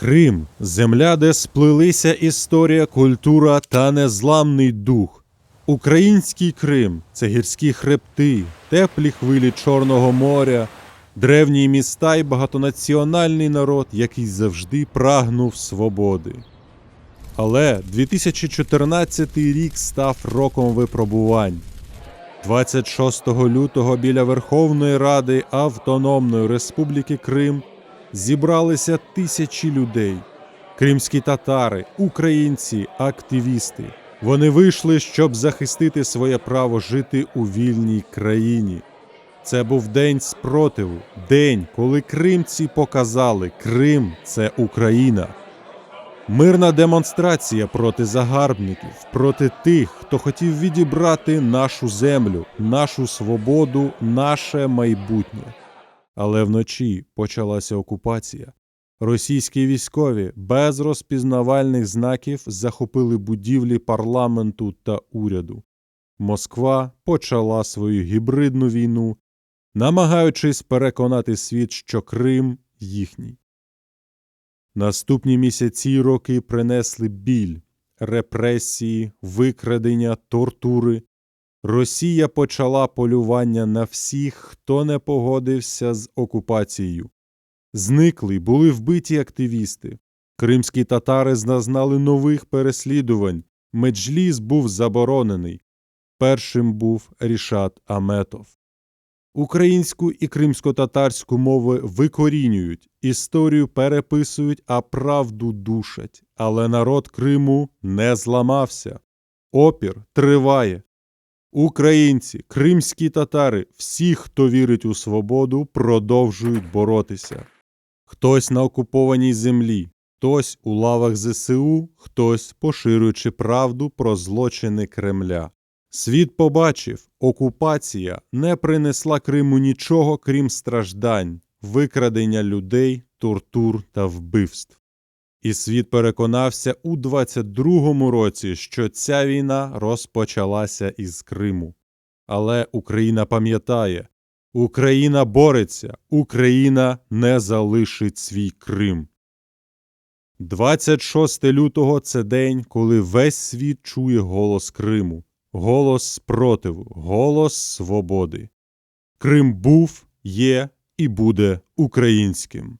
Крим земля, де сплелися історія, культура та незламний дух. Український Крим це гірські хребти, теплі хвилі Чорного моря, древні міста і багатонаціональний народ, який завжди прагнув свободи. Але 2014 рік став роком випробувань. 26 лютого біля Верховної Ради Автономної Республіки Крим зібралися тисячі людей. Кримські татари, українці, активісти. Вони вийшли, щоб захистити своє право жити у вільній країні. Це був день спротиву, день, коли кримці показали Крим це Україна. Мирна демонстрація проти загарбників, проти тих, хто хотів відібрати нашу землю, нашу свободу, наше майбутнє. Але вночі почалася окупація. Російські військові без розпізнавальних знаків захопили будівлі парламенту та уряду. Москва почала свою гібридну війну, намагаючись переконати світ, що Крим їхній. Наступні місяці й роки принесли біль, репресії, викрадення, тортури. Росія почала полювання на всіх, хто не погодився з окупацією. Зникли були вбиті активісти. Кримські татари зазнали нових переслідувань. Меджліс був заборонений. Першим був Рішат Аметов. Українську і кримсько-татарську мови викорінюють, історію переписують, а правду душать. Але народ Криму не зламався. Опір триває. Українці, кримські татари, всі, хто вірить у свободу, продовжують боротися. Хтось на окупованій землі, хтось у лавах ЗСУ, хтось поширюючи правду про злочини Кремля. Світ побачив, окупація не принесла Криму нічого, крім страждань, викрадення людей, тортур та вбивств. І світ переконався у 22-му році, що ця війна розпочалася із Криму. Але Україна пам'ятає, Україна бореться, Україна не залишить свій Крим. 26 лютого це день, коли весь світ чує голос Криму, голос спротиву, голос свободи. Крим був, є і буде українським.